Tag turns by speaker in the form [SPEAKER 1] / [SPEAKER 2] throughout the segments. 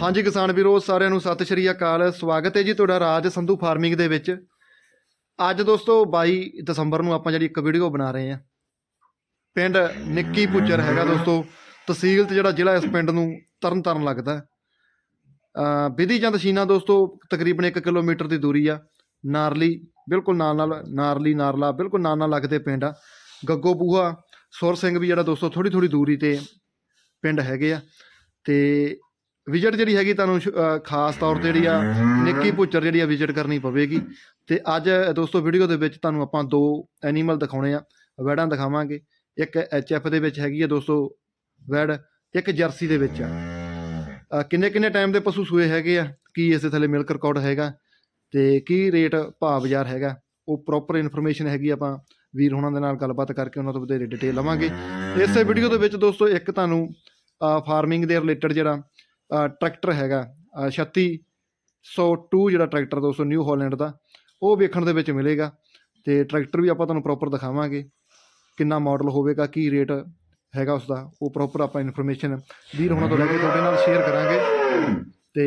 [SPEAKER 1] ਹਾਂਜੀ ਕਿਸਾਨ ਵੀਰੋ, ਸਾਰਿਆਂ ਨੂੰ ਸਤਿ ਸ਼੍ਰੀ ਅਕਾਲ। ਸਵਾਗਤ ਹੈ ਜੀ ਤੁਹਾਡਾ ਰਾਜ ਸੰਧੂ ਫਾਰਮਿੰਗ ਦੇ ਵਿੱਚ। ਅੱਜ ਦੋਸਤੋ 22 ਦਸੰਬਰ ਨੂੰ ਆਪਾਂ ਜਿਹੜੀ ਇੱਕ ਵੀਡੀਓ ਬਣਾ ਰਹੇ ਹਾਂ। ਪਿੰਡ ਨਿੱਕੀ ਪੁੱਜਰ ਹੈਗਾ ਦੋਸਤੋ। ਤਹਿਸੀਲ ਤੇ ਜਿਹੜਾ ਜ਼ਿਲ੍ਹਾ ਇਸ ਪਿੰਡ ਨੂੰ ਤਰਨ ਤਾਰਨ ਲੱਗਦਾ ਵਿਧੀ ਚੰਦ ਸ਼ੀਨਾ ਦੋਸਤੋ, ਤਕਰੀਬਨ 1 ਕਿਲੋਮੀਟਰ ਦੀ ਦੂਰੀ ਆ। ਨਾਰਲੀ, ਬਿਲਕੁਲ ਨਾਲ ਨਾਲ, ਨਾਰਲੀ, ਨਾਰਲਾ, ਬਿਲਕੁਲ ਨਾਲ ਨਾਲ ਲੱਗਦੇ ਪਿੰਡ ਆ। ਗੱਗੋ ਬੂਹਾ, ਸੁਰ ਸਿੰਘ ਵੀ ਜਿਹੜਾ ਦੋਸਤੋ ਥੋੜੀ ਥੋੜੀ ਦੂਰੀ ਤੇ ਪਿੰਡ ਹੈਗੇ ਆ। ਤੇ ਵਿਜ਼ਿਟ ਜਿਹੜੀ ਹੈਗੀ ਤੁਹਾਨੂੰ ਸ਼- ਖਾਸ ਤੌਰ ਤੇ ਜਿਹੜੀ ਆ ਨਿੱਕੀ ਪੁੱਚਰ ਜਿਹੜੀ ਆ ਵਿਜ਼ਿਟ ਕਰਨੀ ਪਵੇਗੀ। ਤੇ ਅੱਜ ਦੋਸਤੋ ਵੀਡੀਓ ਦੇ ਵਿੱਚ ਤੁਹਾਨੂੰ ਆਪਾਂ ਦੋ ਐਨੀਮਲ ਦਿਖਾਉਣੇ ਆ। ਵੈੜਾਂ ਦਿਖਾਵਾਂਗੇ। ਇੱਕ ਐਚਐਫ ਦੇ ਵਿੱਚ ਹੈਗੀ ਆ ਦੋਸਤੋ ਵੈੜ, ਇੱਕ ਜਰਸੀ ਦੇ ਵਿੱਚ ਆ। ਕਿੰਨੇ ਕਿੰਨੇ ਟਾਈਮ ਦੇ ਪਸ਼ੂ ਸੂਏ ਹੈਗੇ ਆ? ਕੀ ਇਸ ਦੇ ਥੱਲੇ ਮਿਲਕ ਰਿਕਾਰਡ ਹੈਗਾ? ਤੇ ਕੀ ਰੇਟ ਭਾਅ ਬਾਜ਼ਾਰ ਹੈਗਾ? ਉਹ ਪ੍ਰੋਪਰ ਇਨਫੋਰਮੇਸ਼ਨ ਹੈਗੀ ਆਪਾਂ ਵੀਰ ਹੁਣਾਂ ਦੇ ਨਾਲ ਗੱਲਬਾਤ ਕਰਕੇ ਉਹਨਾਂ ਤੋਂ ਵਧੇਰੇ ਡਿਟੇਲ ਲਵਾਂਗੇ। ਇਸੇ ਵੀਡੀਓ ਦੇ ਵਿੱਚ ਦੋਸਤੋ ਇੱਕ ਤੁਹਾਨੂੰ ਫਾਰਮਿੰਗ ਦੇ ਰਿਲੇਟਡ ਜਿਹੜਾ ਟਰੈਕਟਰ ਹੈਗਾ ਅ, 3602 ਜਿਹੜਾ ਟਰੈਕਟਰ ਦੋਸਤੋ ਨਿਊ ਹਾਲੈਂਡ ਦਾ ਉਹ ਵੇਖਣ ਦੇ ਵਿੱਚ ਮਿਲੇਗਾ ਤੇ ਟਰੈਕਟਰ ਵੀ ਆਪਾਂ ਤੁਹਾਨੂੰ ਪ੍ਰੋਪਰ ਦਿਖਾਵਾਂਗੇ ਕਿੰਨਾ ਮਾਡਲ ਹੋਵੇਗਾ ਕੀ ਰੇਟ ਹੈਗਾ ਉਸ ਦਾ ਉਹ ਪ੍ਰੋਪਰ ਆਪਾਂ ਇਨਫੋਰਮੇਸ਼ਨ ਵੀਰ ਹੋਣਾ ਤੋਂ ਲੈ ਕੇ ਤੁਹਾਡੇ ਨਾਲ ਸ਼ੇਅਰ ਕਰਾਂਗੇ ਤੇ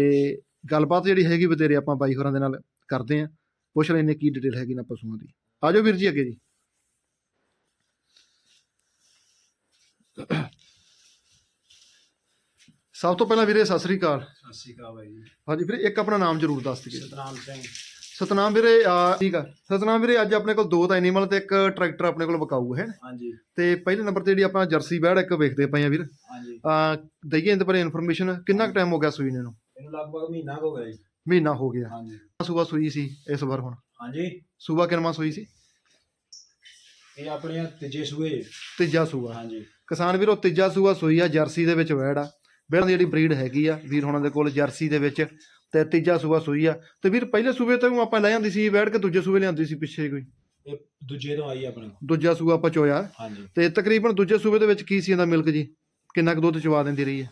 [SPEAKER 1] ਗੱਲਬਾਤ ਜਿਹੜੀ ਹੈਗੀ ਬਤੇਰੇ ਆਪਾਂ ਬਾਈ ਹੋਰਾਂ ਦੇ ਨਾਲ ਕਰਦੇ ਆਂ ਪੁੱਛ ਲੈਨੇ ਕੀ ਡਿਟੇਲ ਹੈਗੀ ਨਾ ਪਸ਼ੂਆਂ ਦੀ। ਆਜੋ ਵੀਰ ਜੀ ਅੱਗੇ ਜੀ। ਸਭ ਤੋਂ ਪਹਿਲਾਂ ਵੀਰੇ ਸਤਿ ਸ੍ਰੀ ਅਕਾਲ।
[SPEAKER 2] ਸਤਿ ਸ਼੍ਰੀ ਅਕਾਲ ਬਾਈ ਜੀ।
[SPEAKER 1] ਹਾਂਜੀ ਵੀਰੇ ਇੱਕ ਆਪਣਾ ਨਾਮ ਜ਼ਰੂਰ ਦੱਸ ਦਿਓ।
[SPEAKER 2] ਸਤਨਾਮ ਸਿੰਘ।
[SPEAKER 1] ਸਤਨਾਮ ਵੀਰੇ ਆ, ਠੀਕ ਆ। ਸਤਨਾਮ ਵੀਰੇ ਅੱਜ ਆਪਣੇ ਕੋਲ ਦੋ ਤਾਂ ਐਨੀਮਲ ਤੇ ਇੱਕ ਟਰੈਕਟਰ ਆਪਣੇ ਕੋਲ ਵਿਕਾਊ ਹੈ।
[SPEAKER 2] ਹਾਂਜੀ।
[SPEAKER 1] ਤੇ ਪਹਿਲੇ ਨੰਬਰ ਤੇ ਜਿਹੜੀ ਆਪਾਂ ਜਰਸੀ ਬੈੜ ਇੱਕ ਵੇਖਦੇ ਪਏ ਆ ਵੀਰ।
[SPEAKER 2] ਹਾਂਜੀ।
[SPEAKER 1] ਆ ਦਈਏ ਇਹਦੇ ਬਾਰੇ ਇਨਫੋਰਮੇਸ਼ਨ ਕਿੰਨਾ ਕੁ ਟਾਈਮ ਹੋ ਗਿਆ ਸੂਈ ਨੂੰ
[SPEAKER 2] ਇਹਨੂੰ? ਲਗਭਗ ਮਹੀਨਾ ਕੁ ਹੋ ਗਿਆ ਜੀ।
[SPEAKER 1] ਮਹੀਨਾ ਹੋ ਗਿਆ।
[SPEAKER 2] ਹਾਂਜੀ।
[SPEAKER 1] ਸੂਬਾ ਸੂਈ ਸੀ ਇਸ ਵਾਰ ਹੁਣ?
[SPEAKER 2] ਹਾਂਜੀ।
[SPEAKER 1] ਸੂਬਾ ਕਿੰਨਾ ਸੂਈ ਸੀ?
[SPEAKER 2] ਇਹ ਆਪਣੇ ਤੀਜੇ ਸੂਏ।
[SPEAKER 1] ਤੀਜਾ ਸੂਆ।
[SPEAKER 2] ਹਾਂਜੀ।
[SPEAKER 1] ਕਿਸਾਨ ਵੀਰੋ ਤੀਜਾ ਸੂਆ ਸੂਈ ਆ ਜਰਸੀ ਦੇ ਵਿੱਚ ਵੈੜ ਆ। ਦੀ ਜਿਹੜੀ ਬਰੀਡ ਹੈਗੀ ਆ ਵੀਰ ਹੁਣਾਂ ਦੇ ਕੋਲ ਜਰਸੀ ਦੇ ਵਿੱਚ ਤੇ ਤੀਜਾ ਸੂਆ ਸੂਈ ਆ। ਤੇ ਵੀਰ ਪਹਿਲੇ ਸੂਬੇ ਤੋਂ ਆਪਾਂ ਲੈ ਜਾਂਦੀ ਸੀ ਵੈੜ ਕੇ ਦੂਜੇ ਸੂਬੇ ਲਿਆਂਦੀ ਸੀ ਪਿੱਛੇ ਕੋਈ।
[SPEAKER 2] ਇਹ ਦੂਜੇ ਤੋਂ ਆਈ ਆਪਣੇ ਕੋਲ।
[SPEAKER 1] ਦੂਜਾ ਸੂਆ ਆਪਾਂ ਚੋਇਆ।
[SPEAKER 2] ਹਾਂਜੀ।
[SPEAKER 1] ਤੇ ਤਕਰੀਬਨ ਦੂਜੇ ਸੂਬੇ ਦੇ ਵਿੱਚ ਕੀ ਸੀ ਇਹਦਾ ਮਿਲਕ ਜੀ? ਕਿੰਨਾ ਕੁ ਦੁੱਧ ਚਵਾ ਦਿੰਦੀ ਰਹੀ ਹੈ?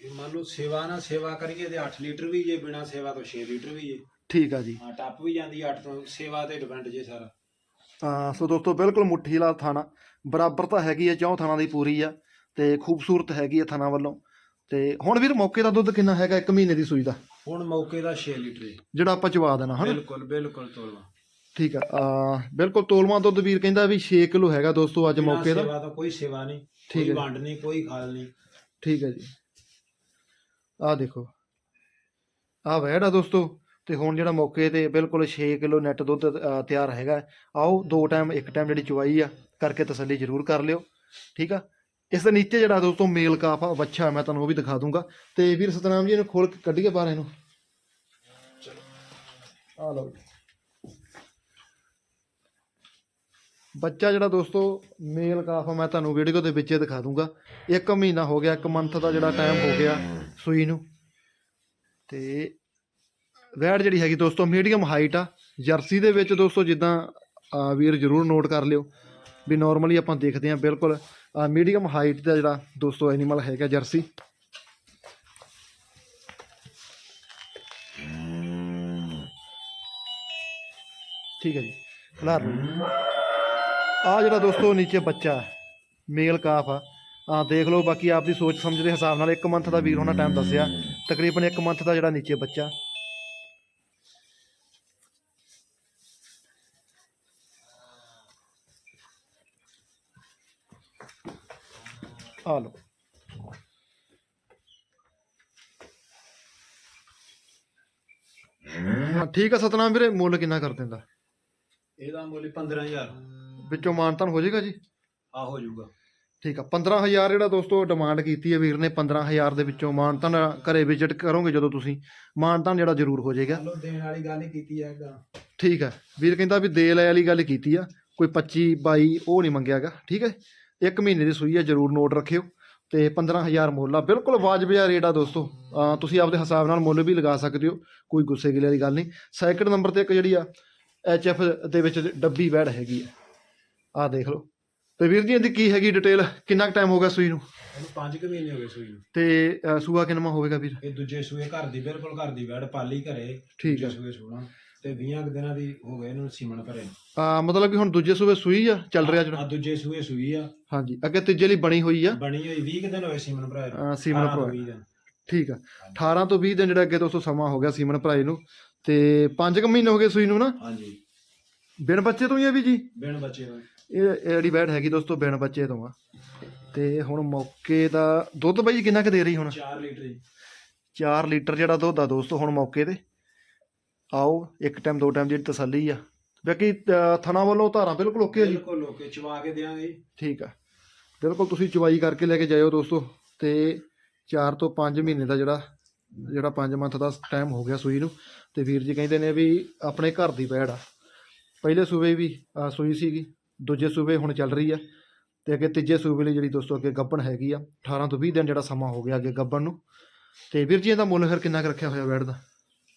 [SPEAKER 2] ਇਹ ਮੰਨ ਲਓ ਸੇਵਾ ਨਾ ਸੇਵਾ ਕਰੀਏ ਤੇ 8 ਲੀਟਰ ਵੀ ਜੇ ਬਿਨਾ ਸੇਵਾ ਤੋਂ 6 ਲੀਟਰ ਵੀ ਜੇ।
[SPEAKER 1] ਠੀਕ ਆ ਜੀ।
[SPEAKER 2] ਹਾਂ ਟੱਪ ਵੀ ਜਾਂਦੀ 8 ਤੋਂ ਸੇਵਾ ਤੇ ਡਿਪੈਂਡ ਜੇ ਸਾਰਾ।
[SPEAKER 1] ਤਾਂ ਸੋ ਦੋਸਤੋ ਬਿਲਕੁਲ ਮੁੱਠੀ ਵਾਲਾ ਥਾਣਾ। ਬਰਾਬਰ ਤਾਂ ਹੈਗੀ ਆ ਚੌਂ ਥਾਣਾ ਦੀ ਪੂਰੀ ਆ ਤੇ ਖੂਬਸੂਰਤ ਹੈਗੀ ਆ ਥਾਣਾ ਵੱਲੋਂ। ਤੇ ਹੁਣ ਵੀਰ ਮੌਕੇ ਦਾ ਦੁੱਧ ਕਿੰਨਾ ਹੈਗਾ 1 ਮਹੀਨੇ ਦੀ ਸੂਈ ਦਾ?
[SPEAKER 2] ਹੁਣ ਮੌਕੇ ਦਾ 6 ਲੀਟਰ
[SPEAKER 1] ਜਿਹੜਾ ਆਪਾਂ ਚਵਾ ਦੇਣਾ ਹਨਾ?
[SPEAKER 2] ਬਿਲਕੁਲ ਬਿਲਕੁਲ ਤੋਲਵਾ
[SPEAKER 1] ਠੀਕ ਆ ਆ ਬਿਲਕੁਲ ਤੋਲਮਾ ਦੁੱਧ ਵੀਰ ਕਹਿੰਦਾ ਵੀ 6 ਕਿਲੋ ਹੈਗਾ ਦੋਸਤੋ ਅੱਜ ਮੌਕੇ ਦਾ।
[SPEAKER 2] ਸੇਵਾ ਕੋਈ ਸੇਵਾ ਨਹੀਂ ਕੋਈ
[SPEAKER 1] ਹੈ।
[SPEAKER 2] ਵੰਡ ਨਹੀਂ ਕੋਈ ਖਾਲ ਨਹੀਂ।
[SPEAKER 1] ਠੀਕ ਹੈ ਜੀ। ਆਹ ਦੇਖੋ ਆਹ ਵੈੜ ਆ ਦੋਸਤੋ ਤੇ ਹੁਣ ਜਿਹੜਾ ਮੌਕੇ ਤੇ ਬਿਲਕੁਲ 6 ਕਿਲੋ ਨੈਟ ਦੁੱਧ ਅ, ਤਿਆਰ ਹੈਗਾ। ਆਓ ਦੋ ਟਾਈਮ ਇੱਕ ਟਾਈਮ ਜਿਹੜੀ ਚੁਆਈ ਆ ਕਰਕੇ ਤਸੱਲੀ ਜ਼ਰੂਰ ਕਰ ਲਿਓ। ਠੀਕ ਆ? ਇਸ ਦੇ ਨੀਚੇ ਜਿਹੜਾ ਦੋਸਤੋ ਮੇਲ ਕਾਫ ਆ ਬੱਚਾ ਮੈਂ ਤੁਹਾਨੂੰ ਉਹ ਵੀ ਦਿਖਾ ਦੂੰਗਾ। ਤੇ ਵੀਰ ਸਤਨਾਮ ਜੀ, ਇਹਨੂੰ ਖੋਲ ਕੇ ਕੱਢੀਏ ਬਾਹਰ ਇਹਨੂੰ। ਆ ਲਓ ਬੱਚਾ ਜਿਹੜਾ ਦੋਸਤੋ, ਮੇਲ ਕਾਫ ਮੈਂ ਤੁਹਾਨੂੰ ਵੀਡੀਓ ਦੇ ਵਿੱਚ ਦਿਖਾ ਦੂੰਗਾ। ਇੱਕ ਮਹੀਨਾ ਹੋ ਗਿਆ, ਇੱਕ ਮੰਥ ਦਾ ਜਿਹੜਾ ਟਾਈਮ ਹੋ ਗਿਆ ਸੂਈ ਨੂੰ। ਤੇ ਵੈੜ ਜਿਹੜੀ ਹੈਗੀ ਦੋਸਤੋ ਮੀਡੀਅਮ ਹਾਈਟ ਆ। ਜਰਸੀ ਦੇ ਵਿੱਚ ਦੋਸਤੋ, ਜਿੱਦਾਂ ਵੀਰ ਜਰੂਰ ਨੋਟ ਕਰ ਲਿਓ। ਵੀ ਨਾਰਮਲੀ ਆਪਾਂ ਦੇਖਦੇ ਹਾਂ, ਬਿਲਕੁਲ ਮੀਡੀਅਮ ਹਾਈਟ ਦਾ ਜਿਹੜਾ ਦੋਸਤੋ ਐਨੀਮਲ ਹੈਗਾ ਜਰਸੀ। ਠੀਕ ਹੈ ਜੀ, ਖਲਾਰ ਲਓ ਆ ਜਿਹੜਾ ਦੋਸਤੋ ਨੀਚੇ ਬੱਚਾ ਮੇਲ ਕਾਫ ਆ। ਆ ਦੇਖ ਲਓ, ਬਾਕੀ ਆਪ ਦੀ ਸੋਚ ਸਮਝ ਦੇ ਹਿਸਾਬ ਨਾਲ 1 ਮੰਥ ਦਾ ਵੀਰ ਹੋਣਾ ਟਾਈਮ ਦੱਸਿਆ। ਤਕਰੀਬਨ 1 ਮੰਥ ਦਾ ਜਿਹੜਾ ਨੀਚੇ ਬੱਚਾ। ਆ ਲਓ। ਹਾਂ, ਠੀਕ ਆ ਸਤਨਾਮ ਵੀਰੇ ਮੁੱਲ ਕਿੰਨਾ ਕਰ ਦਿੰਦਾ?
[SPEAKER 2] ਇਹਦਾ ਮੁੱਲ 15000
[SPEAKER 1] ਵਿੱਚੋਂ ਮਾਨਤਾਨ ਹੋ ਜਾਏਗਾ ਜੀ?
[SPEAKER 2] ਆ ਹੋ ਜਾਊਗਾ।
[SPEAKER 1] ਠੀਕ ਆ 15000 ਜਿਹੜਾ ਦੋਸਤੋ ਡਿਮਾਂਡ ਕੀਤੀ ਹੈ ਵੀਰ ਨੇ 15000 ਦੇ ਵਿੱਚੋਂ ਮਾਨਤਾਨ ਘਰੇ ਵਿਜ਼ਿਟ ਕਰੋਗੇ ਜਦੋਂ ਤੁਸੀਂ ਮਾਨਤਾਨ ਜਿਹੜਾ ਜ਼ਰੂਰ ਹੋ ਜਾਏਗਾ।
[SPEAKER 2] ਚਲੋ ਦੇਣ ਵਾਲੀ ਗੱਲ ਹੀ ਕੀਤੀ ਹੈਗਾ
[SPEAKER 1] ਠੀਕ ਹੈ ਵੀਰ ਕਹਿੰਦਾ ਵੀ ਦੇ ਲੈ ਵਾਲੀ ਗੱਲ ਕੀਤੀ ਆ ਕੋਈ 25 22 ਉਹ ਨਹੀਂ ਮੰਗਿਆਗਾ ਠੀਕ ਹੈ ਇੱਕ ਮਹੀਨੇ ਦੀ ਸੂਈ ਆ ਜ਼ਰੂਰ ਨੋਟ ਰੱਖਿਓ ਤੇ 15000 ਮੁੱਲ ਆ। ਬਿਲਕੁਲ ਵਾਜਬ ਜਿਹਾ ਰੇਟ ਆ ਦੋਸਤੋ। ਤੁਸੀਂ ਆਪਦੇ ਹਿਸਾਬ ਨਾਲ ਮੁੱਲ ਵੀ ਲਗਾ ਸਕਦੇ ਹੋ ਕੋਈ ਗੁੱਸੇ ਗਿਲੇ ਵਾਲੀ ਗੱਲ ਨਹੀਂ। ਸੈਕਿੰਡ ਨੰਬਰ ਤੇ ਇੱਕ ਜਿਹੜੀ ਆ ਐਚਐਫ ਦੇ ਵਿੱਚ ਡੱਬੀ ਵੈੜ ਹੈਗੀ ਆ। ਆ ਦੇਖ ਲਓ। ਤੇ ਵੀਰ ਜੀ ਇਹਦੀ ਕੀ ਹੈਗੀ ਡਿਟੇਲ ਕਿੰਨਾ ਕੁ ਟਾਈਮ ਹੋ ਗਿਆ ਸੂਈ ਨੂੰ?
[SPEAKER 2] ਇਹਨੂੰ 5 ਕੁ ਮਹੀਨੇ ਹੋ ਗਏ ਸੂਈ ਨੂੰ।
[SPEAKER 1] ਤੇ ਸੂਆ ਕਿੰਨਾ ਹੋਵੇਗਾ ਵੀਰ?
[SPEAKER 2] ਇਹ ਦੂਜੇ ਸੂਏ ਘਰ ਦੀ ਬਿਲਕੁਲ ਘਰ ਦੀ ਵੈੜ ਪਾਲੀ ਘਰੇ।
[SPEAKER 1] ਠੀਕ ਆ।
[SPEAKER 2] ਸੂਏ ਸੋਣਾ। ਤੇ 20 ਕੁ ਦਿਨਾਂ ਦੀ ਹੋ ਗਏ ਇਹਨੂੰ ਸੀਮਣ ਭਰੇ
[SPEAKER 1] ਆ ਮਤਲਬ ਕਿ ਹੁਣ ਦੂਜੇ ਸੂਬੇ ਸੂਈ ਆ ਚੱਲ ਰਿਹਾ ਜਿਹੜਾ?
[SPEAKER 2] ਆ ਦੂਜੇ ਸੂਏ ਸੂਈ ਆ।
[SPEAKER 1] ਹਾਂਜੀ ਅੱਗੇ ਤੀਜੇ ਲਈ ਬਣੀ ਹੋਈ ਆ।
[SPEAKER 2] ਬਣੀ ਹੋਈ 20 ਕੁ ਦਿਨ ਹੋਏ ਸੀਮਣ ਭਰਾਏ ਨੂੰ।
[SPEAKER 1] ਅਹ ਸੀਮਨ
[SPEAKER 2] ਅਠਾਰਾਂ ਤੋਂ
[SPEAKER 1] ਭਰਾ
[SPEAKER 2] ਵੀਹ ਦਿਨ।
[SPEAKER 1] ਠੀਕ ਆ। 18 ਤੋਂ 20 ਦਿਨ ਜਿਹੜਾ ਅੱਗੇ ਦੋਸਤੋ ਸਮਾਂ ਹੋ ਗਿਆ ਸੀਮਨ ਭਰਾਈ ਨੂੰ। ਤੇ 5 ਕੁ ਮਹੀਨੇ ਹੋ ਗਏ ਸੂਈ ਨੂੰ ਨਾ?
[SPEAKER 2] ਹਾਂਜੀ।
[SPEAKER 1] ਬਿਨ ਬੱਚੇ ਤੋਂ ਹੀ ਆ ਵੀ ਜੀ?
[SPEAKER 2] ਬਿਨ ਬੱਚੇ ਹੋਏ
[SPEAKER 1] ਇਹ ਇਹ ਜਿਹੜੀ ਬੈਡ ਹੈਗੀ ਦੋਸਤੋ ਬਿਨ ਬੱਚੇ ਤੋਂ ਆ। ਤੇ ਹੁਣ ਮੌਕੇ ਦਾ ਦੁੱਧ ਬਾਈ ਕਿੰਨਾ ਕੁ ਦੇ ਰਹੀ ਹੁਣ?
[SPEAKER 2] 4 ਲੀਟਰ ਜੀ।
[SPEAKER 1] 4 ਲੀਟਰ ਜਿਹੜਾ ਦੁੱਧ ਆ ਦੋਸਤੋ ਹੁਣ ਮੌਕੇ ਤੇ। ਆਓ ਇੱਕ ਟਾਈਮ ਦੋ ਟਾਈਮ ਜਿਹੜੀ ਤਸੱਲੀ ਆ। ਬਾਕੀ ਥਣਾ ਵੱਲੋਂ ਧਾਰਾਂ ਬਿਲਕੁਲ ਓਕੇ ਆ ਜੀ।
[SPEAKER 2] ਬਿਲਕੁਲ ਲੋਕੇ ਚਵਾ ਕੇ ਦਿਆਂਗੇ। ਜੀ।
[SPEAKER 1] ਠੀਕ ਆ। ਬਿਲਕੁਲ ਤੁਸੀਂ ਚਵਾਈ ਕਰਕੇ ਲੈ ਕੇ ਜਾਇਓ ਦੋਸਤੋ। ਤੇ 4 ਤੋਂ 5 ਮਹੀਨੇ ਦਾ ਜਿਹੜਾ ਜਿਹੜਾ 5 ਮੰਥ ਦਾ ਟਾਈਮ ਹੋ ਗਿਆ ਸੂਈ ਨੂੰ। ਤੇ ਵੀਰ ਜੀ ਕਹਿੰਦੇ ਨੇ ਵੀ ਆਪਣੇ ਘਰ ਦੀ ਬੈੜ ਆ। ਪਹਿਲੇ ਸੂਬੇ ਵੀ ਸੂਈ ਸੀਗੀ ਦੂਜੇ ਸੂਬੇ ਹੁਣ ਚੱਲ ਰਹੀ ਆ। ਤੇ ਅੱਗੇ ਤੀਜੇ ਸੂਬੇ ਲਈ ਜਿਹੜੀ ਦੋਸਤੋ ਅੱਗੇ ਗੱਬਣ ਹੈਗੀ ਆ। 18 ਤੋਂ 20 ਦਿਨ ਜਿਹੜਾ ਸਮਾਂ ਹੋ ਗਿਆ ਅੱਗੇ ਗੱਬਣ ਨੂੰ। ਤੇ ਵੀਰ ਜੀ ਇਹਦਾ ਮੁੱਲ ਫਿਰ ਕਿੰਨਾ ਰੱਖਿਆ ਹੋਇਆ ਬੈੜ ਦਾ?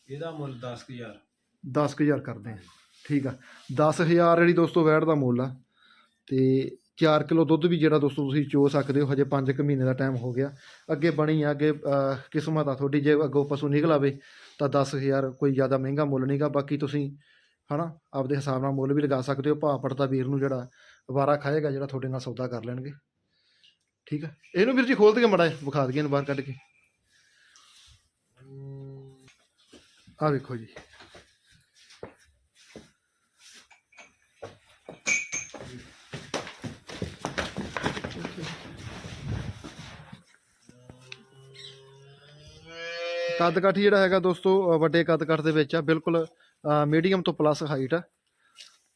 [SPEAKER 2] ਇਹਦਾ ਮੁੱਲ 10000
[SPEAKER 1] 10000 ਕਰਦੇ ਆ ਠੀਕ ਆ। 10000 ਜਿਹੜੀ ਦੋਸਤੋ ਵੈਟ ਦਾ ਮੁੱਲ ਆ ਤੇ 4 ਕਿਲੋ ਦੁੱਧ ਵੀ ਜਿਹੜਾ ਦੋਸਤੋ ਤੁਸੀਂ ਚੋ ਸਕਦੇ ਹੋ, ਹਜੇ 5 ਕੁ ਮਹੀਨੇ ਦਾ ਟਾਈਮ ਹੋ ਗਿਆ। ਅੱਗੇ ਬਣੀ ਆ, ਅੱਗੇ ਕਿਸਮਤ ਆ ਤੁਹਾਡੀ, ਜੇ ਅੱਗੋਂ ਪਸ਼ੂ ਨਿਕਲ ਆਵੇ ਤਾਂ 10000 ਕੋਈ ਜ਼ਿਆਦਾ ਮਹਿੰਗਾ ਮੁੱਲ ਨਹੀਂਗਾ ਬਾਕੀ ਤੁਸੀਂ ਹਨਾ, ਆਪਦੇ ਹਿਸਾਬ ਨਾਲ ਮੁੱਲ ਵੀ ਲਗਾ ਸਕਦੇ ਹੋ। ਭਾਅ ਪੜਤਾ ਵੀਰ ਨੂੰ ਜਿਹੜਾ ਵਾਰਾ ਖਾਏਗਾ, ਜਿਹੜਾ ਤੁਹਾਡੇ ਨਾਲ ਸੌਦਾ ਕਰ ਲੈਣਗੇ। ਠੀਕ ਆ। ਇਹਨੂੰ ਵੀਰ ਜੀ ਖੋਲ ਕੇ ਮੜਾ ਵਿਖਾ ਦਈਏ ਇਹਨੂੰ ਬਾਹਰ ਕੱਢ ਕੇ। ਆ ਵੇਖੋ ਜੀ। ਕੱਦ ਕਾਠੀ ਜਿਹੜਾ ਹੈਗਾ ਦੋਸਤੋ ਵੱਡੇ ਕੱਦ ਕਾਠ ਦੇ ਵਿੱਚ ਆ। ਬਿਲਕੁਲ ਮੀਡੀਅਮ ਤੋਂ ਪਲੱਸ ਹਾਈਟ ਆ।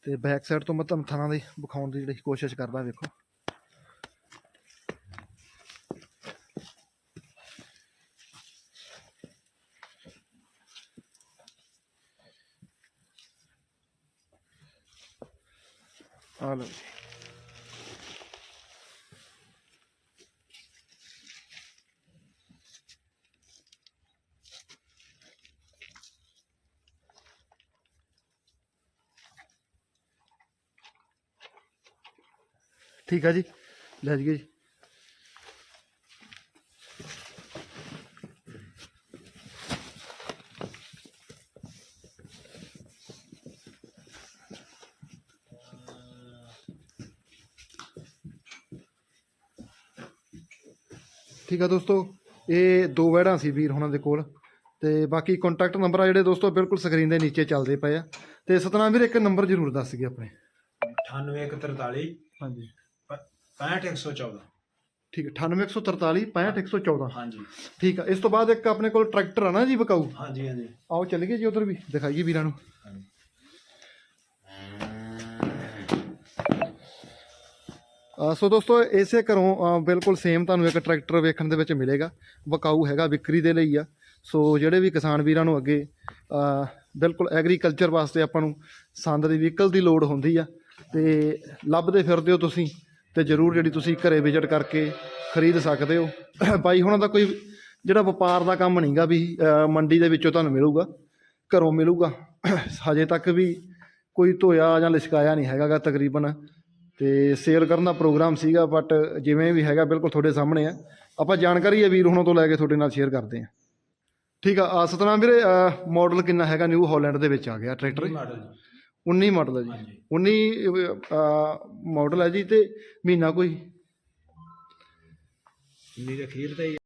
[SPEAKER 1] ਤੇ ਬੈਕ ਸਾਈਡ ਤੋਂ ਮੈਂ ਤੁਹਾਨੂੰ ਥਾਣਾ ਦੀ ਵਿਖਾਉਣ ਦੀ ਜਿਹੜੀ ਕੋਸ਼ਿਸ਼ ਕਰਦਾ ਵੇਖੋ ਆ ਲਓ ਜੀ ਠੀਕ ਆ ਜੀ। ਲੈ ਜਾਈਏ ਜੀ। ਠੀਕ ਆ ਦੋਸਤੋ ਇਹ ਦੋ ਵੈੜਾਂ ਸੀ ਵੀਰ ਹੁਣਾਂ ਦੇ ਕੋਲ। ਤੇ ਬਾਕੀ ਕੰਟੈਕਟ ਨੰਬਰ ਆ ਜਿਹੜੇ ਦੋਸਤੋ ਬਿਲਕੁਲ ਸਕਰੀਨ ਦੇ ਨੀਚੇ ਚੱਲਦੇ ਪਏ ਆ। ਤੇ ਸਤਨਾਮ ਵੀਰ ਇੱਕ ਨੰਬਰ ਜ਼ਰੂਰ ਦੱਸ ਗਏ ਆਪਣੇ।
[SPEAKER 2] 98143
[SPEAKER 1] ਹਾਂਜੀ।
[SPEAKER 2] 65114
[SPEAKER 1] ਠੀਕ ਹੈ 98143 65114
[SPEAKER 2] ਹਾਂਜੀ।
[SPEAKER 1] ਠੀਕ ਆ ਇਸ ਤੋਂ ਬਾਅਦ ਇੱਕ ਆਪਣੇ ਕੋਲ ਟਰੈਕਟਰ ਆ ਨਾ ਜੀ ਬਕਾਊ
[SPEAKER 2] ਹਾਂਜੀ ਹਾਂਜੀ।
[SPEAKER 1] ਆਓ ਚੱਲੀਏ ਜੀ ਉਧਰ ਵੀ ਦਿਖਾਈਏ ਵੀਰਾਂ ਨੂੰ। ਸੋ ਦੋਸਤੋ ਇਸੇ ਘਰੋਂ ਬਿਲਕੁਲ ਸੇਮ ਤੁਹਾਨੂੰ ਇੱਕ ਟਰੈਕਟਰ ਵੇਖਣ ਦੇ ਵਿੱਚ ਮਿਲੇਗਾ। ਵਕਾਊ ਹੈਗਾ ਵਿਕਰੀ ਦੇ ਲਈ ਆ। ਸੋ ਜਿਹੜੇ ਵੀ ਕਿਸਾਨ ਵੀਰਾਂ ਨੂੰ ਅੱਗੇ ਬਿਲਕੁਲ ਐਗਰੀਕਲਚਰ ਵਾਸਤੇ ਆਪਾਂ ਨੂੰ ਸੰਦ ਦੀ ਵਹੀਕਲ ਦੀ ਲੋੜ ਹੁੰਦੀ ਆ ਤੇ ਲੱਭਦੇ ਫਿਰਦੇ ਹੋ ਤੁਸੀਂ। ਤੇ ਜਰੂਰ ਜਿਹੜੀ ਤੁਸੀਂ ਘਰੇ ਵਿਜ਼ਿਟ ਕਰਕੇ ਖਰੀਦ ਸਕਦੇ ਹੋ। ਬਾਈ ਹੁਣਾਂ ਦਾ ਕੋਈ ਜਿਹੜਾ ਵਪਾਰ ਦਾ ਕੰਮ ਨਹੀਂਗਾ ਵੀ ਮੰਡੀ ਦੇ ਵਿੱਚੋਂ ਤੁਹਾਨੂੰ ਮਿਲੂਗਾ, ਘਰੋਂ ਮਿਲੂਗਾ। ਹਜੇ ਤੱਕ ਵੀ ਕੋਈ ਧੋਇਆ ਜਾਂ ਲਿਸ਼ਕਾਇਆ ਨਹੀਂ ਹੈਗਾਗਾ ਤਕਰੀਬਨ। ਤੇ ਸੇਲ ਕਰਨ ਦਾ ਪ੍ਰੋਗਰਾਮ ਸੀਗਾ ਬਟ ਜਿਵੇਂ ਵੀ ਹੈਗਾ ਬਿਲਕੁਲ ਤੁਹਾਡੇ ਸਾਹਮਣੇ ਆ। ਆਪਾਂ ਜਾਣਕਾਰੀ ਹੈ ਵੀਰ ਹੁਣਾਂ ਤੋਂ ਲੈ ਕੇ ਤੁਹਾਡੇ ਨਾਲ ਸ਼ੇਅਰ ਕਰਦੇ ਆ ਠੀਕ ਆ ਆ ਸਤਨਾਮ ਵੀਰੇ ਮਾਡਲ ਕਿੰਨਾ ਹੈਗਾ? ਨਿਊ ਹਾਲੈਂਡ ਦੇ ਵਿੱਚ ਆ ਗਿਆ ਟਰੈਕਟਰ
[SPEAKER 2] ਮਾਡਲ
[SPEAKER 1] 19 ਮਾਡਲ ਹੈ ਜੀ। 19 ਮਾਡਲ ਹੈ ਜੀ ਤੇ ਮਹੀਨਾ ਕੋਈ।
[SPEAKER 2] ਇੰਨੀ ਦੇ ਅਖੀਰ ਤੇ ਹੀ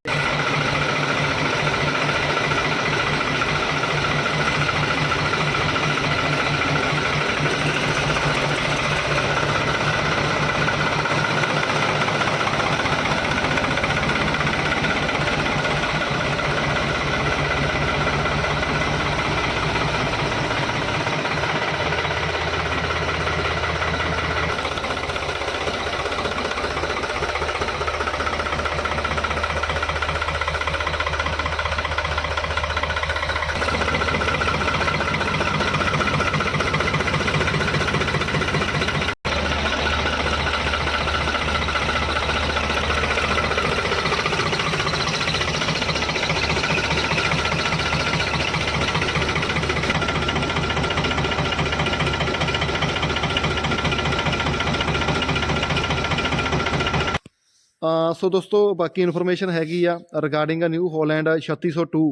[SPEAKER 1] ਸੋ ਦੋਸਤੋ, ਬਾਕੀ ਇਨਫੋਰਮੇਸ਼ਨ ਹੈਗੀ ਆ ਰਿਗਾਰਡਿੰਗ ਅ ਨਿਊ ਹਾਲੈਂਡ 3602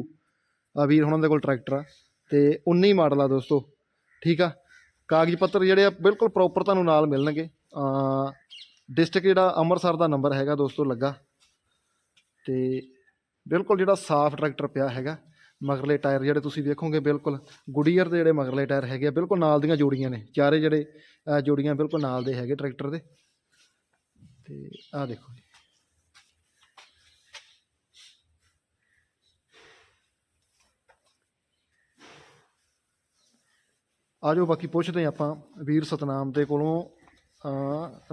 [SPEAKER 1] ਆ ਵੀਰ ਹੁਣਾਂ ਦੇ ਕੋਲ ਟਰੈਕਟਰ ਆ ਤੇ 19 ਮਾਡਲ ਆ ਦੋਸਤੋ। ਠੀਕ ਆ? ਕਾਗਜ਼ ਪੱਤਰ ਜਿਹੜੇ ਆ ਬਿਲਕੁਲ ਪ੍ਰੋਪਰ ਤੁਹਾਨੂੰ ਨਾਲ ਮਿਲਣਗੇ। ਡਿਸਟ੍ਰਿਕਟ ਜਿਹੜਾ ਅੰਮ੍ਰਿਤਸਰ ਦਾ ਨੰਬਰ ਹੈਗਾ ਦੋਸਤੋ ਲੱਗਾ। ਤੇ ਬਿਲਕੁਲ ਜਿਹੜਾ ਸਾਫ਼ ਟਰੈਕਟਰ ਪਿਆ ਹੈਗਾ, ਮਗਰਲੇ ਟਾਇਰ ਜਿਹੜੇ ਤੁਸੀਂ ਵੇਖੋਗੇ ਬਿਲਕੁਲ, ਗੁਡੀਅਰ ਦੇ ਜਿਹੜੇ ਮਗਰਲੇ ਟਾਇਰ ਹੈਗੇ ਆ, ਬਿਲਕੁਲ ਨਾਲ ਦੀਆਂ ਜੋੜੀਆਂ ਨੇ। ਚਾਰੇ ਜਿਹੜੇ ਜੋੜੀਆਂ ਬਿਲਕੁਲ ਨਾਲ ਦੇ ਹੈਗੇ ਟਰੈਕਟਰ ਦੇ। ਤੇ ਆਹ ਦੇਖੋ ਜੀ। ਆਜੋ ਬਾਕੀ ਪੁੱਛਦੇ ਹਾਂ ਆਪਾਂ ਵੀਰ ਸਤਨਾਮ ਦੇ ਕੋਲੋਂ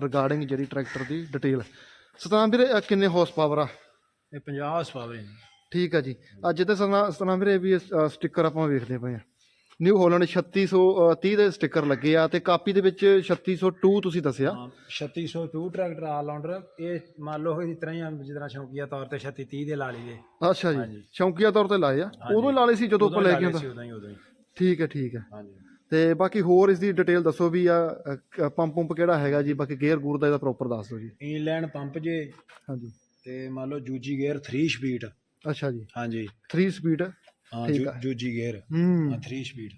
[SPEAKER 1] ਰਿਗਾਰਡਿੰਗ ਜਿਹੜੀ ਟਰੈਕਟਰ ਦੀ ਡਿਟੇਲ ਸਤਨਾਮ ਵੀਰੇ ਕਿੰਨੇ ਹਾਰਸ ਪਾਵਰ ਆ?
[SPEAKER 2] ਇਹ 50 ਸਪਾਵੇ
[SPEAKER 1] ਠੀਕ ਆ ਜੀ। ਅੱਜ ਤੇ ਸਤਨਾਮ ਵੀਰੇ ਵੀ ਸਟicker ਆਪਾਂ ਵੇਖਦੇ ਪਏ ਆ ਨਿਊ ਹਾਲੈਂਡ 3630 ਦੇ ਸਟicker ਲੱਗੇ ਆ ਤੇ ਕਾਪੀ ਦੇ ਵਿੱਚ 3602 ਤੁਸੀਂ ਦੱਸਿਆ।
[SPEAKER 2] ਹਾਂ 3602 ਟਰੈਕਟਰ ਆਲ ਰਾਉਂਡਰ ਇਹ ਮੰਨ ਲਓ ਇਸ ਤਰ੍ਹਾਂ ਹੀ ਜਿਸ ਤਰ੍ਹਾਂ ਸ਼ੌਕੀਆ ਤੌਰ ਤੇ 3630 ਦੇ ਲਾ ਲਈਏ।
[SPEAKER 1] ਅੱਛਾ ਜੀ। ਸ਼ੌਂਕੀਆ ਤੌਰ ਤੇ ਲਾਏ ਆ। ਉਦੋਂ ਹੀ ਲਾ ਲਏ ਸੀ ਜਦੋਂ ਆਪਾਂ ਲੈ ਕੇ
[SPEAKER 2] ਹੀ ਹੀ।
[SPEAKER 1] ਠੀਕ ਹੈ ਠੀਕ ਹੈ।
[SPEAKER 2] ਹਾਂਜੀ।
[SPEAKER 1] ਤੇ ਬਾਕੀ ਹੋਰ ਇਸ ਦੀ ਡਿਟੇਲ ਦੱਸੋ ਵੀ ਆ ਪੰਪ ਪੰਪ ਕਿਹੜਾ ਹੈਗਾ ਜੀ? ਬਾਕੀ ਗੇਅਰ ਗੂਰ ਦਾ ਇਹਦਾ ਪ੍ਰੋਪਰ ਦੱਸ ਦਿਓ ਜੀ।
[SPEAKER 2] ਇਨਲਾਈਨ ਪੰਪ ਜੇ।
[SPEAKER 1] ਹਾਂਜੀ।
[SPEAKER 2] ਤੇ ਮੰਨ ਲਓ ਜੂਜੀ ਗੇਅਰ 3 ਸਪੀਡ
[SPEAKER 1] ਅੱਛਾ ਜੀ।
[SPEAKER 2] ਹਾਂਜੀ।
[SPEAKER 1] 3 ਸਪੀਡ
[SPEAKER 2] ਹਾਂ। ਜੂਜੀ ਗੇਅਰ
[SPEAKER 1] ਹੂੰ।
[SPEAKER 2] ਹਾਂ 3 ਸਪੀਡ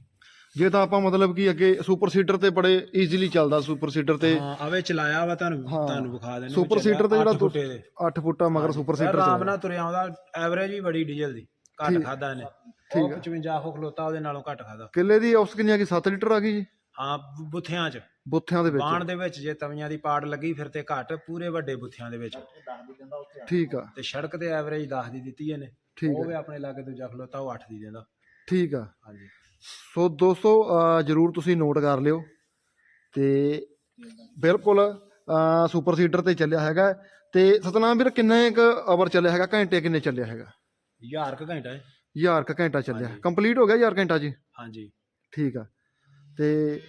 [SPEAKER 1] ਜੇ ਤਾਂ ਆਪਾਂ ਮਤਲਬ ਕਿ ਅੱਗੇ ਸੁਪਰ ਸੀਡਰ ਤੇ ਬੜੇ ਈਜ਼ੀਲੀ ਚੱਲਦਾ ਸੁਪਰ ਸੀਡਰ ਤੇ।
[SPEAKER 2] ਹਾਂ ਆਵੇ ਚਲਾਇਆ ਵਾ ਤੁਹਾਨੂੰ। ਤੁਹਾਨੂੰ ਵਿਖਾ ਦੇਣੇ
[SPEAKER 1] ਸੁਪਰ ਸੀਡਰ ਤੇ ਜਿਹੜਾ
[SPEAKER 2] ਫੁੱਟੇ ਦੇ।
[SPEAKER 1] 8 ਫੁੱਟਾ ਮਗਰ ਸੁਪਰ ਸੀਡਰ
[SPEAKER 2] ਆਰਾਮ
[SPEAKER 1] ਚ
[SPEAKER 2] ਨਾਲ ਤੁਰਿਆ ਆਉਂਦਾ ਐਵਰੇਜ ਵੀ ਬੜੀ ਡੀਜ਼ਲ ਦੀ। ਘੱਟ ਖਾਦਾ ਉਹ 55 ਹੋ ਖਲੋਤਾ ਉਹਦੇ ਨਾਲੋਂ ਘੱਟ ਖਾਦਾ।
[SPEAKER 1] ਕਿੱਲੇ ਦੀ ਔਸਤ ਕਿੰਨੀ ਆ ਗਈ? 7 ਲੀਟਰ ਆ ਗਈ ਜੀ?
[SPEAKER 2] ਹਾਂ ਬੁ- ਬੁੱਥਿਆਂ 'ਚ।
[SPEAKER 1] ਬੁੱਥਿਆਂ ਦੇ ਵਿੱਚ।
[SPEAKER 2] ਬਾਣ ਦੇ ਵਿੱਚ ਜੇ ਤਵੀਆਂ ਦੀ ਪਾੜ ਲੱਗੀ ਫਿਰ ਤੇ ਘੱਟ ਪੂਰੇ ਵੱਡੇ ਬੁੱਥਿਆਂ ਦੇ ਵਿੱਚ।
[SPEAKER 1] ਠੀਕ ਆ।
[SPEAKER 2] ਤੇ ਸੜਕ ਤੇ ਐਵਰੇਜ 10 ਦੀ ਦਿੱਤੀ ਇਹਨੇ।
[SPEAKER 1] ਠੀਕ
[SPEAKER 2] ਉਹ ਵੀ ਆਪਣੇ ਲਾਗੇ ਦੂਜਾ ਖਲੋਤਾ ਉਹ 8 ਦੀ ਦਿੰਦਾ
[SPEAKER 1] ਠੀਕ ਆ।
[SPEAKER 2] ਹਾਂਜੀ।
[SPEAKER 1] ਸੋ ਦੋਸਤੋ ਅਹ ਜਰੂਰ ਤੁਸੀਂ ਨੋਟ ਕਰ ਲਿਓ। ਤੇ ਬਿਲਕੁਲ ਸੁਪਰ ਸੀਡਰ ਤੇ ਚੱਲਿਆ ਹੈਗਾ। ਤੇ ਸਤਨਾਮ ਵੀਰ ਕਿੰਨੇ ਕ ਆਵਰ ਚੱਲਿਆ ਹੈਗਾ? ਘੰਟੇ ਕਿੰਨੇ ਚੱਲਿਆ ਹੈਗਾ?
[SPEAKER 2] ਹਜ਼ਾਰ ਕੁ ਘੰਟਾ ਹੈ।
[SPEAKER 1] ਹਜ਼ਾਰ ਕ ਘੰਟਾ ਚੱਲਿਆ।
[SPEAKER 2] ਹਾਂਜੀ।
[SPEAKER 1] ਕੰਪਲੀਟ ਹੋ ਗਿਆ ਹਜ਼ਾਰ ਘੰਟਾ ਜੀ?
[SPEAKER 2] ਹਾਂਜੀ।
[SPEAKER 1] ਠੀਕ ਆ। ਤੇ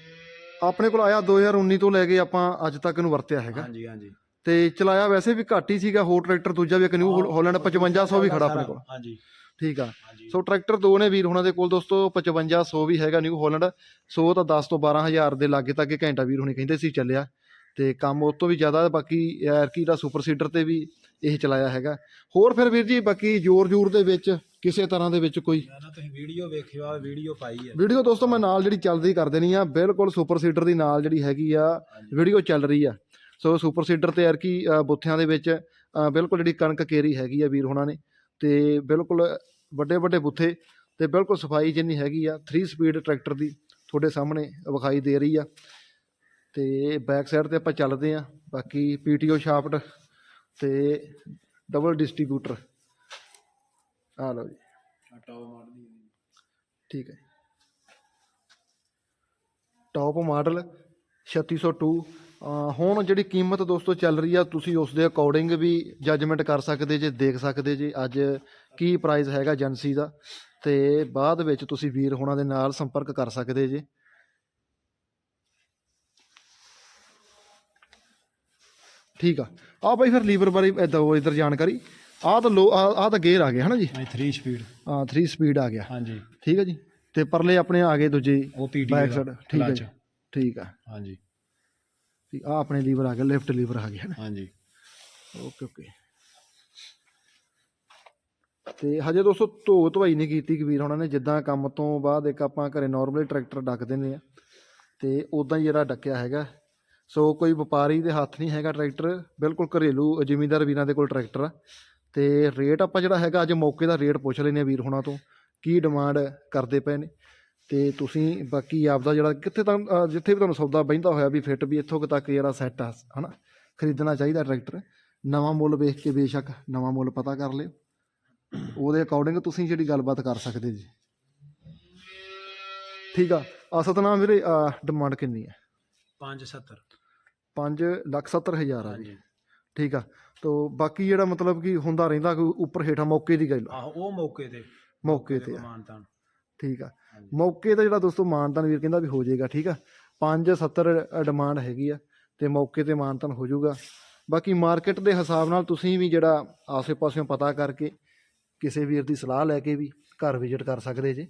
[SPEAKER 1] ਆਪਣੇ ਕੋਲ ਆਇਆ 2019 ਤੋਂ ਲੈ ਕੇ ਆਪਾਂ ਅੱਜ ਤੱਕ ਨੂੰ ਵਰਤਿਆ ਹੈਗਾ।
[SPEAKER 2] ਹਾਂਜੀ ਹਾਂਜੀ।
[SPEAKER 1] ਤੇ ਚਲਾਇਆ ਵੈਸੇ ਵੀ ਘੱਟ ਹੀ ਸੀਗਾ ਹੋਰ ਟਰੈਕਟਰ ਦੂਜਾ ਵੀ ਇੱਕ ਨਿਊ ਹਾਲੈਂਡ 5500 ਵੀ ਖੜਾ ਆਪਣੇ ਕੋਲ।
[SPEAKER 2] ਹਾਂਜੀ।
[SPEAKER 1] ਠੀਕ ਆ।
[SPEAKER 2] ਹਾਂਜੀ।
[SPEAKER 1] ਸੋ ਟਰੈਕਟਰ ਦੋ ਨੇ ਵੀਰ ਹੁਣਾਂ ਦੇ ਕੋਲ ਦੋਸਤੋ 5500 ਵੀ ਹੈਗਾ ਨਿਊ ਹਾਲੈਂਡ 100 ਤਾਂ 10 ਤੋਂ 12000 ਦੇ ਲਾਗੇ ਤੱਕ ਇਹ ਘੰਟਾ ਵੀਰ ਹੁਣੇ ਕਹਿੰਦੇ ਸੀ ਚੱਲਿਆ। ਤੇ ਕੰਮ ਉਸ ਤੋਂ ਵੀ ਜ਼ਿਆਦਾ ਬਾਕੀ ਐਰਕੀ ਦਾ ਸੁਪਰ ਸੀਡਰ ਤੇ ਵੀ ਇਹ ਚਲਾਇਆ ਹੈਗਾ। ਹੋਰ ਫਿਰ ਵੀਰ ਜੀ ਬਾਕੀ ਜੋਰ ਜੂਰ ਦੇ ਵਿੱਚ ਕਿਸੇ ਤਰ੍ਹਾਂ ਦੇ ਵਿੱਚ ਕੋਈ?
[SPEAKER 2] ਨਾ ਤੁਸੀਂ ਵੀਡੀਓ ਵੇਖਿਓ ਆ ਵੀਡੀਓ ਪਾਈ ਹੈ।
[SPEAKER 1] ਵੀਡੀਓ ਦੋਸਤੋ ਮੈਂ ਨਾਲ ਜਿਹੜੀ ਚੱਲਦੀ ਕਰ ਦੇਣੀ ਆ ਬਿਲਕੁਲ ਸੁਪਰ ਸੀਡਰ ਦੀ ਨਾਲ ਜਿਹੜੀ ਹੈਗੀ ਆ ਵੀਡੀਓ ਚੱਲ ਰਹੀ ਆ। ਸੋ ਸੁਪਰ ਸੀਡਰ ਤੇ ਯਾਰ ਕੀ ਬੁੱਥਿਆਂ ਦੇ ਵਿੱਚ ਬਿਲਕੁਲ ਜਿਹੜੀ ਕਣਕ ਕੇਰੀ ਹੈਗੀ ਆ ਵੀਰ ਹੋਣਾ ਨੇ ਤੇ ਬਿਲਕੁਲ ਵੱਡੇ ਵੱਡੇ ਬੁੱਥੇ ਤੇ ਬਿਲਕੁਲ ਸਫ਼ਾਈ ਜਿੰਨੀ ਹੈਗੀ ਆ 3 ਸਪੀਡ ਟਰੈਕਟਰ ਦੀ ਤੁਹਾਡੇ ਸਾਹਮਣੇ ਵਿਖਾਈ ਦੇ ਰਹੀ ਆ। ਤੇ ਬੈਕ ਸਾਈਡ ਤੇ ਆਪਾਂ ਚੱਲਦੇ ਆ ਬਾਕੀ ਪੀਟੀਓ ਸ਼ਾਫਟ ਤੇ ਡਬਲ ਡਿਸਟ੍ਰੀਬਿਊਟਰ ਆ ਲਓ ਜੀ।
[SPEAKER 2] ਟਾਪ ਮਾਡਲ
[SPEAKER 1] ਠੀਕ ਹੈ। ਟੌਪ ਮਾਡਲ 3602 ਅਹ ਹੁਣ ਜਿਹੜੀ ਕੀਮਤ ਦੋਸਤੋ ਚੱਲ ਰਹੀ ਆ ਤੁਸੀਂ ਉਸ ਦੇ ਅਕੋਰਡਿੰਗ ਵੀ ਜੱਜਮੈਂਟ ਕਰ ਸਕਦੇ ਜੇ ਦੇਖ ਸਕਦੇ ਜੇ। ਅੱਜ ਕੀ ਪ੍ਰਾਈਸ ਹੈਗਾ ਏਜੰਸੀ ਦਾ। ਤੇ ਬਾਅਦ ਵਿੱਚ ਤੁਸੀਂ ਵੀਰ ਹੋਣਾ ਦੇ ਨਾਲ ਸੰਪਰਕ ਕਰ ਸਕਦੇ ਜੇ। ਠੀਕ ਆ। ਆ ਬਾਈ ਫਿਰ ਲੀਵਰ ਬਾਰੇ ਇਦਾਂ ਇਧਰ ਜਾਣਕਾਰੀ। ਆਹ ਤਾਂ ਲੋ ਆਹ ਤਾਂ ਗੇਅਰ ਆ ਗਿਆ ਹਨਾ ਜੀ?
[SPEAKER 2] ਮੈਂ 3 ਸਪੀਡ
[SPEAKER 1] ਹਾਂ 3 ਸਪੀਡ ਆ ਗਿਆ।
[SPEAKER 2] ਹਾਂਜੀ।
[SPEAKER 1] ਠੀਕ ਹੈ ਜੀ? ਤੇ ਪਰਲੇ ਆਪਣੇ ਆ ਗਏ ਦੂਜੇ ਬੈਕ ਸਾਈਡ ਠੀਕ ਹੈ ਜੀ। ਠੀਕ ਆ।
[SPEAKER 2] ਹਾਂਜੀ।
[SPEAKER 1] ਆ ਆਪਣੇ ਲੀਵਰ ਆ ਗਏ ਲੈਫਟ ਲੀਵਰ ਆ ਹਨ?
[SPEAKER 2] ਹਾਂਜੀ।
[SPEAKER 1] Okay okay. ਤੇ ਹਜੇ ਦੋਸਤੋ ਧੋ ਧਵਾਈ ਨਹੀਂ ਕੀਤੀ ਕਬੀਰ ਉਹਨਾਂ ਨੇ। ਜਿੱਦਾਂ ਕੰਮ ਤੋਂ ਬਾਅਦ ਇੱਕ ਆਪਾਂ ਘਰੇ ਨਾਰਮਲੀ ਟਰੈਕਟਰ ਡੱਕ ਦਿੰਦੇ ਆ। ਤੇ ਉਦਾਂ ਹੀ ਜਿਹੜਾ ਡੱਕਿਆ ਹੈਗਾ ਸੋ ਕੋਈ ਵਪਾਰੀ ਦੇ ਹੱਥ ਨਹੀਂ ਹੈਗਾ ਟਰੈਕਟਰ, ਬਿਲਕੁਲ ਘਰੇਲੂ ਜ਼ਿਮੀਂਦਾਰ ਵੀਰਾਂ ਦੇ ਕੋਲ ਟਰੈਕਟਰ ਆ। ਤੇ ਰੇਟ ਆਪਾਂ ਜਿਹੜਾ ਹੈਗਾ ਅੱਜ ਮੌਕੇ ਦਾ ਰੇਟ ਪੁੱਛ ਲੈਨੇ ਆ ਵੀਰ ਹੁਣਾਂ ਤੋਂ, ਕੀ ਡਿਮਾਂਡ ਕਰਦੇ ਪਏ ਨੇ। ਤੇ ਤੁਸੀਂ ਬਾਕੀ ਆਪਦਾ ਜਿਹੜਾ ਕਿੱਥੇ ਤਾਂ ਜਿੱਥੇ ਵੀ ਤੁਹਾਨੂੰ ਸੌਦਾ ਬਹਿੰਦਾ ਹੋਇਆ ਵੀ ਫਿੱਟ ਵੀ ਇੱਥੋਂ ਤੱਕ ਜਿਹੜਾ ਸੈੱਟ ਆ, ਹਨਾ? ਖਰੀਦਣਾ ਚਾਹੀਦਾ ਟਰੈਕਟਰ। ਨਵਾਂ ਮੁੱਲ ਵੇਖ ਕੇ ਬੇਸ਼ੱਕ ਨਵਾਂ ਮੁੱਲ ਪਤਾ ਕਰ ਲਿਓ। ਉਹਦੇ ਅਕੋਰਡਿੰਗ ਤੁਸੀਂ ਜਿਹੜੀ ਗੱਲਬਾਤ ਕਰ ਸਕਦੇ ਜੀ। ਠੀਕ ਆ। ਆ ਸਤਨਾਮ ਵੀਰੇ ਡਿਮਾਂਡ ਕਿੰਨੀ ਹੈ
[SPEAKER 2] 570
[SPEAKER 1] 5 ਲੱਖ 70 ਹਜ਼ਾਰ ਆ ਜੀ। ਠੀਕ ਆ। ਤੋ ਬਾਕੀ ਜਿਹੜਾ ਮਤਲਬ ਕਿ ਹੁੰਦਾ ਰਹਿੰਦਾ ਕੋਈ ਉੱਪਰ ਹੇਠਾਂ ਮੌਕੇ ਦੀ ਗੱਲ
[SPEAKER 2] ਆਹੋ ਉਹ ਮੌਕੇ ਤੇ।
[SPEAKER 1] ਮੌਕੇ ਤੇ ਆ।
[SPEAKER 2] ਮਾਨਤਾਨ।
[SPEAKER 1] ਠੀਕ ਆ। ਮੌਕੇ ਤੇ ਜਿਹੜਾ ਦੋਸਤੋ ਮਾਨਤਨ ਵੀਰ ਕਹਿੰਦਾ ਵੀ ਹੋ ਜਾਏਗਾ ਠੀਕ ਆ। 5 70 ਡਿਮਾਂਡ ਹੈਗੀ ਆ ਤੇ ਮੌਕੇ ਤੇ ਮਾਨਤਨ ਹੋ ਜਾਊਗਾ। ਬਾਕੀ ਮਾਰਕੀਟ ਦੇ ਹਿਸਾਬ ਨਾਲ ਤੁਸੀਂ ਵੀ ਜਿਹੜਾ ਆਸੇ-ਪਾਸਿਓਂ ਪਤਾ ਕਰਕੇ ਕਿਸੇ ਵੀਰ ਦੀ ਸਲਾਹ ਲੈ ਕੇ ਵੀ ਘਰ ਵਿਜ਼ਿਟ ਕਰ ਸਕਦੇ ਜੇ।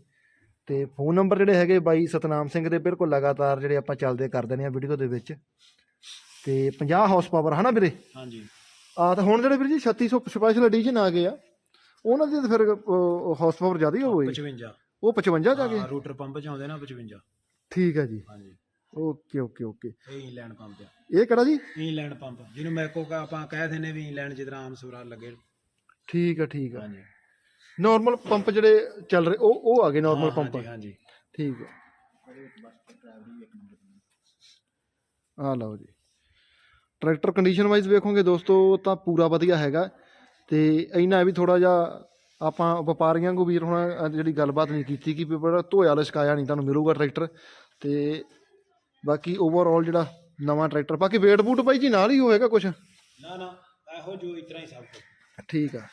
[SPEAKER 1] ਤੇ ਫੋਨ ਨੰਬਰ ਜਿਹੜੇ ਹੈਗੇ ਬਾਈ ਸਤਨਾਮ ਸਿੰਘ ਦੇ ਬਿਲਕੁਲ ਲਗਾਤਾਰ ਜਿਹੜੇ ਆਪਾਂ ਚੱਲਦੇ ਕਰ ਦਿੰਦੇ ਆ ਵੀਡੀਓ ਦੇ ਵਿੱਚ। ਤੇ 50 ਹਾਰਸ ਪਾਵਰ ਹਨਾ ਵੀਰੇ?
[SPEAKER 2] ਹਾਂਜੀ।
[SPEAKER 1] ਆ ਤਾਂ ਹੁਣ ਜਿਹੜੇ ਵੀਰ ਜੀ 3600 ਸਪੈਸ਼ਲ ਐਡੀਸ਼ਨ ਆ ਗਏ ਆ ਉਹਨਾਂ ਦੀ ਤਾਂ ਫਿਰ ਹਾਰਸ ਪਾਵਰ ਜ਼ਿਆਦਾ ਹੀ ਹੋਵੇ
[SPEAKER 2] 55
[SPEAKER 1] ਉਹ 55 ਜਾ
[SPEAKER 2] ਹਾਂ ਰੂਟਰ ਪੰਪ ਚ ਆਉਂਦੇ ਨਾ 55
[SPEAKER 1] ਠੀਕ ਹੈ ਜੀ।
[SPEAKER 2] ਹਾਂਜੀ।
[SPEAKER 1] Okay okay okay.
[SPEAKER 2] ਇਹ ਇੰਗਲੈਂਡ ਪੰਪ ਆ।
[SPEAKER 1] ਇਹ ਕਿਹੜਾ ਜੀ?
[SPEAKER 2] England pump. ਜਿਹਨੂੰ ਮੈਕੋ ਕਾ ਆਪਾਂ ਕਹਿ ਦਿੰਦੇ ਵੀ ਇੰਗਲੈਂਡ ਤਰ੍ਹਾਂ ਆਮ ਸੂਰਾ ਲੱਗੇ।
[SPEAKER 1] ਠੀਕ ਹੈ ਠੀਕ
[SPEAKER 2] ਹਾਂਜੀ।
[SPEAKER 1] ਨਾਰਮਲ ਪੰਪ ਜਿਹੜੇ ਚੱਲ ਰਹੇ ਉਹ ਉਹ ਆ ਗਏ ਨਾਰਮਲ ਪੰਪ।
[SPEAKER 2] ਹਾਂਜੀ ਹਾਂਜੀ।
[SPEAKER 1] ਠੀਕ ਹੈ ਆ ਲਓ ਜੀ। ਟਰੈਕਟਰ ਕੰਡੀਸ਼ਨ ਵਾਈਜ਼ ਵੇਖੋਗੇ ਦੋਸਤੋ ਤਾਂ ਪੂਰਾ ਵਧੀਆ ਹੈਗਾ। ਤੇ ਇੰਨਾ ਵੀ ਥੋੜਾ ਜਿਹਾ ਆਪਾਂ ਵਪਾਰੀਆਂ ਕੋ ਵੀਰ ਹੁਣ ਜਿਹੜੀ ਗੱਲਬਾਤ ਨਹੀਂ ਕੀਤੀ ਕਿ ਬੜਾ ਧੋਇਆ ਲਸ਼ਕਾਇਆ ਨਹੀਂ ਤੁਹਾਨੂੰ ਮਿਲੂਗਾ ਟਰੈਕਟਰ। ਤੇ ਬਾਕੀ ਓਵਰਆਲ ਜਿਹੜਾ ਨਵਾਂ ਟਰੈਕਟਰ ਬਾਕੀ ਵੇਟ ਬੂਟ ਬਾਈ ਜੀ ਨਾਲ ਹੀ ਹੋਏਗਾ ਕੁਝ
[SPEAKER 2] ਨਾ ਨਾ ਇਹੋ ਜੋ ਇਤਨਾ ਹੀ ਸਭ ਕੁਝ
[SPEAKER 1] ਠੀਕ ਆ।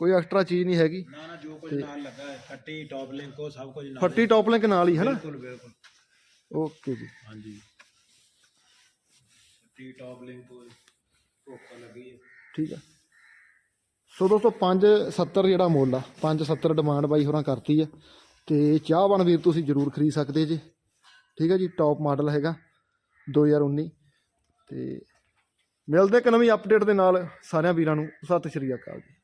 [SPEAKER 1] ਕੋਈ ਐਕਸਟਰਾ ਚੀਜ਼ ਨਹੀਂ ਹੈਗੀ।
[SPEAKER 2] ਨਾ ਨਾ ਜੋ ਕੁਝ ਨਾਲ ਲੱਗਾ ਹੈ ਫੱਟੀ ਟੌਪ ਲਿੰਕ ਉਹ ਸਭ ਕੁਝ ਨਾਲ
[SPEAKER 1] ਫੱਟੀ ਟੌਪ ਲਿੰਕ ਨਾਲ ਹੀ ਹੈ ਨਾ?
[SPEAKER 2] ਬਿਲਕੁਲ ਬਿਲਕੁਲ।
[SPEAKER 1] ਓਕੇ ਜੀ।
[SPEAKER 2] ਹਾਂਜੀ। ਫੱਟੀ ਟੌਪ ਲਿੰਕ ਉਹ ਭੋਕਾ ਲੱਗੀ ਹੈ।
[SPEAKER 1] ਠੀਕ ਆ। ਸੋ ਦੋਸਤੋ 570 ਜਿਹੜਾ ਮੁੱਲ ਆ 570 ਡਿਮਾਂਡ ਬਾਈ ਹੋਰਾਂ ਕਰਤੀ ਆ। ਤੇ ਚਾਹਵਾਨ ਵੀਰ ਤੁਸੀਂ ਜਰੂਰ ਖਰੀਦ ਸਕਦੇ ਜੇ। ਠੀਕ ਹੈ ਜੀ ਟੌਪ ਮਾਡਲ ਹੈਗਾ 2019 ਤੇ ਮਿਲਦੇ ਇੱਕ ਨਵੀਂ ਅਪਡੇਟ ਦੇ ਨਾਲ। ਸਾਰਿਆਂ ਵੀਰਾਂ ਨੂੰ ਸਤਿ ਸ਼੍ਰੀ ਅਕਾਲ ਜੀ।